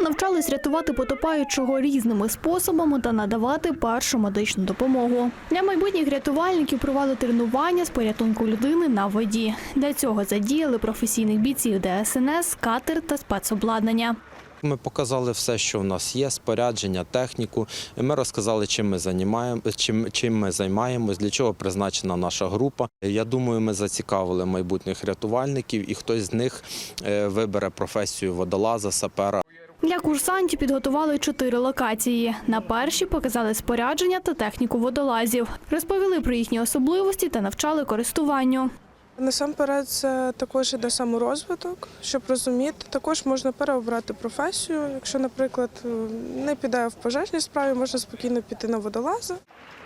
Навчались рятувати потопаючого різними способами та надавати першу медичну допомогу. Для майбутніх рятувальників провели тренування з порятунку людини на воді. Для цього задіяли професійних бійців ДСНС, катер та спецобладнання. Ми показали все, що в нас є, спорядження, техніку. Ми розказали, чим ми займаємо, чим, чим ми займаємось, для чого призначена наша група. Я думаю, ми зацікавили майбутніх рятувальників, і хтось з них е, вибере професію водолаза, сапера. Для курсантів підготували чотири локації. На першій показали спорядження та техніку водолазів, розповіли про їхні особливості та навчали користуванню. Насамперед, це також іде саморозвиток, щоб розуміти. Також можна переобрати професію. Якщо, наприклад, не піде в пожежній справі, можна спокійно піти на водолаза.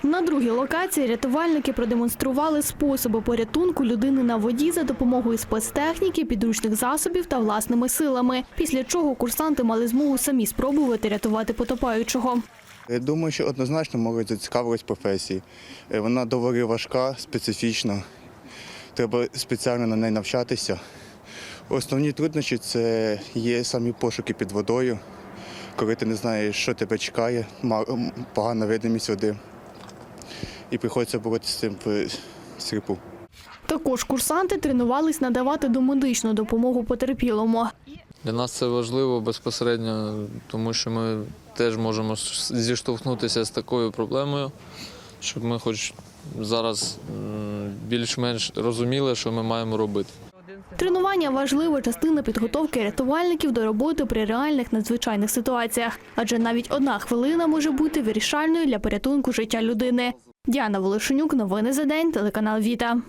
На другій локації рятувальники продемонстрували способи порятунку людини на воді за допомогою спецтехніки, підручних засобів та власними силами. Після чого курсанти мали змогу самі спробувати рятувати потопаючого. Я Думаю, що однозначно можуть зацікавились професії. Е, Вона доволі важка, специфічна. Треба спеціально на неї навчатися. Основні труднощі це є самі пошуки під водою, коли ти не знаєш, що тебе чекає, погана видимість води. І приходиться боротися з цим в сріпу. Також курсанти тренувались надавати домедичну допомогу потерпілому. Для нас це важливо безпосередньо, тому що ми теж можемо зіштовхнутися з такою проблемою, щоб ми хоч зараз м, більш-менш розуміли, що ми маємо робити. Тренування важлива частина підготовки рятувальників до роботи при реальних надзвичайних ситуаціях, адже навіть одна хвилина може бути вирішальною для порятунку життя людини. Діана Волошенюк, новини за день, телеканал Віта.